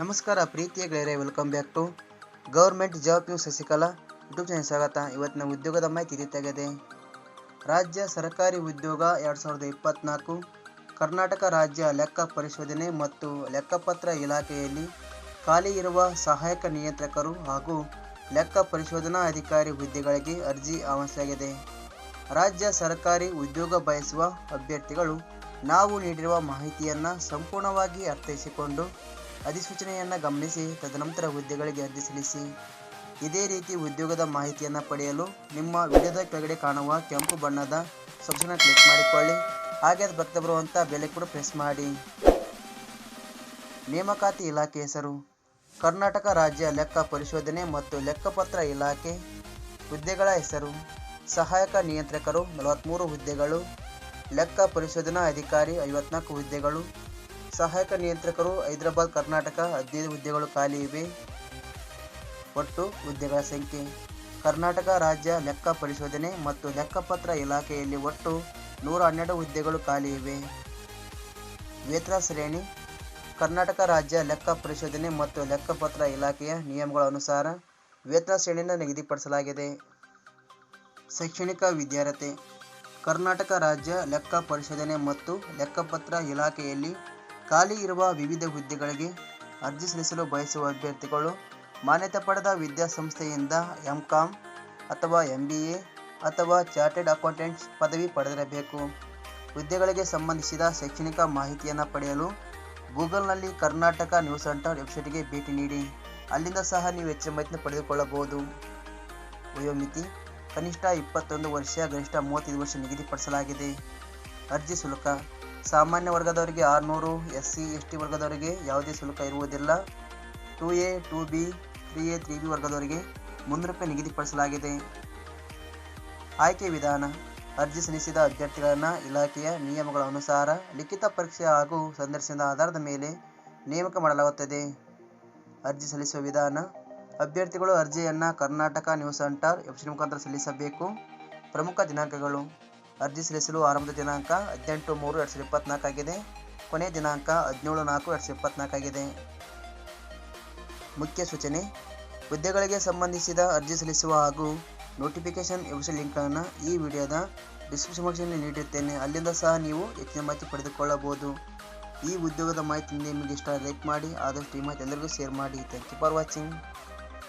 ನಮಸ್ಕಾರ ಪ್ರೀತಿಯ ಗೆಳೆಯರೆ welcome back to government job news Shashikala YouTube channel ಸ್ವಾಗತ. ಇವತ್ತಿನ ಉದ್ಯೋಗದ ಮಾಹಿತಿ ರೀತಿಯಾಗಿದೆ ರಾಜ್ಯ ಸರ್ಕಾರಿ ಉದ್ಯೋಗ ಎರಡು ಸಾವಿರದ ಇಪ್ಪತ್ತ್ನಾಲ್ಕು ಕರ್ನಾಟಕ ರಾಜ್ಯ ಲೆಕ್ಕ ಪರಿಶೋಧನೆ ಮತ್ತು ಲೆಕ್ಕಪತ್ರ ಇಲಾಖೆಯಲ್ಲಿ ಖಾಲಿ ಇರುವ ಸಹಾಯಕ ನಿಯಂತ್ರಕರು ಹಾಗೂ ಲೆಕ್ಕ ಪರಿಶೋಧನಾ ಅಧಿಕಾರಿ ಹುದ್ದೆಗಳಿಗೆ ಅರ್ಜಿ ಆಹ್ವಾನಿಸಲಾಗಿದೆ. ರಾಜ್ಯ ಸರ್ಕಾರಿ ಉದ್ಯೋಗ ಬಯಸುವ ಅಭ್ಯರ್ಥಿಗಳು ನಾವು ನೀಡಿರುವ ಮಾಹಿತಿಯನ್ನು ಸಂಪೂರ್ಣವಾಗಿ ಅರ್ಥೈಸಿಕೊಂಡು ಅಧಿಸೂಚನೆಯನ್ನು ಗಮನಿಸಿ, ತದನಂತರ ಹುದ್ದೆಗಳಿಗೆ ಅರ್ಜಿ ಸಲ್ಲಿಸಿ. ಇದೇ ರೀತಿ ಉದ್ಯೋಗದ ಮಾಹಿತಿಯನ್ನು ಪಡೆಯಲು ನಿಮ್ಮ ವಿಡಿಯೋದ ಕೆಳಗಡೆ ಕಾಣುವ ಕೆಂಪು ಬಣ್ಣದ ಸಬ್ಸನ್ನ ಕ್ಲಿಕ್ ಮಾಡಿಕೊಳ್ಳಿ. ಹಾಗೆ ಅದು ಬರ್ತಾ ಬರುವಂಥ ಬೆಲೆ ಕೂಡ ಪ್ರೆಸ್ ಮಾಡಿ. ನೇಮಕಾತಿ ಇಲಾಖೆ ಹೆಸರು, ಕರ್ನಾಟಕ ರಾಜ್ಯ ಲೆಕ್ಕ ಪರಿಶೋಧನೆ ಮತ್ತು ಲೆಕ್ಕಪತ್ರ ಇಲಾಖೆ ಹುದ್ದೆಗಳ ಹೆಸರು, ಸಹಾಯಕ ನಿಯಂತ್ರಕರು ನಲವತ್ತ್ಮೂರು ಹುದ್ದೆಗಳು ಲೆಕ್ಕ ಪರಿಶೋಧನಾ ಅಧಿಕಾರಿ ಐವತ್ನಾಲ್ಕು ಹುದ್ದೆಗಳು, ಸಹಾಯಕ ನಿಯಂತ್ರಕರು ಹೈದರಾಬಾದ್, ಕರ್ನಾಟಕ ಹದಿನೈದು ಹುದ್ದೆಗಳು ಖಾಲಿ ಇವೆ. ಒಟ್ಟು ಹುದ್ದೆಗಳ ಸಂಖ್ಯೆ, ಕರ್ನಾಟಕ ರಾಜ್ಯ ಲೆಕ್ಕ ಪರಿಶೋಧನೆ ಮತ್ತು ಲೆಕ್ಕಪತ್ರ ಇಲಾಖೆಯಲ್ಲಿ ಒಟ್ಟು ನೂರ ಹನ್ನೆರಡು ಹುದ್ದೆಗಳು ಖಾಲಿ ಇವೆ. ವೇತನ ಶ್ರೇಣಿ, ಕರ್ನಾಟಕ ರಾಜ್ಯ ಲೆಕ್ಕ ಪರಿಶೋಧನೆ ಮತ್ತು ಲೆಕ್ಕಪತ್ರ ಇಲಾಖೆಯ ನಿಯಮಗಳ ಅನುಸಾರ ವೇತನ ಶ್ರೇಣಿಯನ್ನು ನಿಗದಿಪಡಿಸಲಾಗಿದೆ. ಶೈಕ್ಷಣಿಕ ವಿದ್ಯಾರ್ಹತೆ ಕರ್ನಾಟಕ ರಾಜ್ಯ ಲೆಕ್ಕ ಪರಿಶೋಧನೆ ಮತ್ತು ಲೆಕ್ಕಪತ್ರ ಇಲಾಖೆಯಲ್ಲಿ ಖಾಲಿ ಇರುವ ವಿವಿಧ ಹುದ್ದೆಗಳಿಗೆ ಅರ್ಜಿ ಸಲ್ಲಿಸಲು ಬಯಸುವ ಅಭ್ಯರ್ಥಿಗಳು, ಮಾನ್ಯತೆ ಪಡೆದ ವಿದ್ಯಾಸಂಸ್ಥೆಯಿಂದ ಎಂ ಕಾಮ್ ಅಥವಾ ಎಂ ಬಿ ಎ ಅಥವಾ ಚಾರ್ಟೆಡ್ ಅಕೌಂಟೆಂಟ್ಸ್ ಪದವಿ ಪಡೆದಿರಬೇಕು. ಹುದ್ದೆಗಳಿಗೆ ಸಂಬಂಧಿಸಿದ ಶೈಕ್ಷಣಿಕ ಮಾಹಿತಿಯನ್ನು ಪಡೆಯಲು ಗೂಗಲ್ನಲ್ಲಿ ಕರ್ನಾಟಕ ನ್ಯೂಸ್ ಸೆಂಟರ್ ವೆಬ್ಸೈಟ್ಗೆ ಭೇಟಿ ನೀಡಿ, ಅಲ್ಲಿಂದ ಸಹ ನೀವು ಹೆಚ್ಚಿನ ಮಾಹಿತಿಯನ್ನು ಪಡೆದುಕೊಳ್ಳಬಹುದು. ವಯೋಮಿತಿ ಕನಿಷ್ಠ ಇಪ್ಪತ್ತೊಂದು ವರ್ಷ, ಗರಿಷ್ಠ ಮೂವತ್ತೈದು ವರ್ಷ ನಿಗದಿಪಡಿಸಲಾಗಿದೆ. ಅರ್ಜಿ ಶುಲ್ಕ. ಸಾಮಾನ್ಯ ವರ್ಗದವರಿಗೆ ಆರುನೂರು ಎಸ್ ಸಿ ಎಸ್ ಟಿ ವರ್ಗದವರಿಗೆ ಯಾವುದೇ ಶುಲ್ಕ ಇರುವುದಿಲ್ಲ. Two A, two B, three A three B ವರ್ಗದವರಿಗೆ ಮುನ್ನೂರು ರೂಪಾಯಿ ನಿಗದಿಪಡಿಸಲಾಗಿದೆ. ಆಯ್ಕೆ ವಿಧಾನ. ಅರ್ಜಿ ಸಲ್ಲಿಸಿದ ಅಭ್ಯರ್ಥಿಗಳನ್ನು ಇಲಾಖೆಯ ನಿಯಮಗಳ ಅನುಸಾರ ಲಿಖಿತ ಪರೀಕ್ಷೆ ಹಾಗೂ ಸಂದರ್ಶನದ ಆಧಾರದ ಮೇಲೆ ನೇಮಕ ಮಾಡಲಾಗುತ್ತದೆ. ಅರ್ಜಿ ಸಲ್ಲಿಸುವ ವಿಧಾನ. ಅಭ್ಯರ್ಥಿಗಳು ಅರ್ಜಿಯನ್ನು ಕರ್ನಾಟಕ ನ್ಯೂಸ್ ಸೆಂಟರ್ ವೆಬ್ಸೈಟ್ ಮುಖಾಂತರ ಸಲ್ಲಿಸಬೇಕು. ಪ್ರಮುಖ ದಿನಾಂಕಗಳು. ಅರ್ಜಿ ಸಲ್ಲಿಸಲು ಆರಂಭದ ದಿನಾಂಕ ಹದಿನೆಂಟು ಮೂರು ಎರಡು ಸಾವಿರದ ಇಪ್ಪತ್ನಾಲ್ಕಾಗಿದೆ ಕೊನೆಯ ದಿನಾಂಕ ಹದಿನೇಳು ನಾಲ್ಕು ಎರಡು ಸಾವಿರದ ಇಪ್ಪತ್ತ್ನಾಲ್ಕಾಗಿದೆ ಮುಖ್ಯ ಸೂಚನೆ. ಹುದ್ದೆಗಳಿಗೆ ಸಂಬಂಧಿಸಿದ ಅರ್ಜಿ ಸಲ್ಲಿಸುವ ಹಾಗೂ ನೋಟಿಫಿಕೇಷನ್ ವೆಬ್ಸೈಟ್ ಲಿಂಕ್ಗಳನ್ನು ಈ ವಿಡಿಯೋದ ಡಿಸ್ಕ್ರಿಪ್ಷನ್ ಬಾಕ್ಸ್ನಲ್ಲಿ ನೀಡಿರುತ್ತೇನೆ. ಅಲ್ಲಿಂದ ಸಹ ನೀವು ಹೆಚ್ಚಿನ ಮಾಹಿತಿ ಪಡೆದುಕೊಳ್ಳಬಹುದು. ಈ ಉದ್ಯೋಗದ ಮಾಹಿತಿ ನಿಮಗೆ ಇಷ್ಟ ಲೈಕ್ ಮಾಡಿ, ಆದಷ್ಟು ಈ ಮಾಹಿತಿ ಎಲ್ಲರಿಗೂ ಶೇರ್ ಮಾಡಿ. Thank you for watching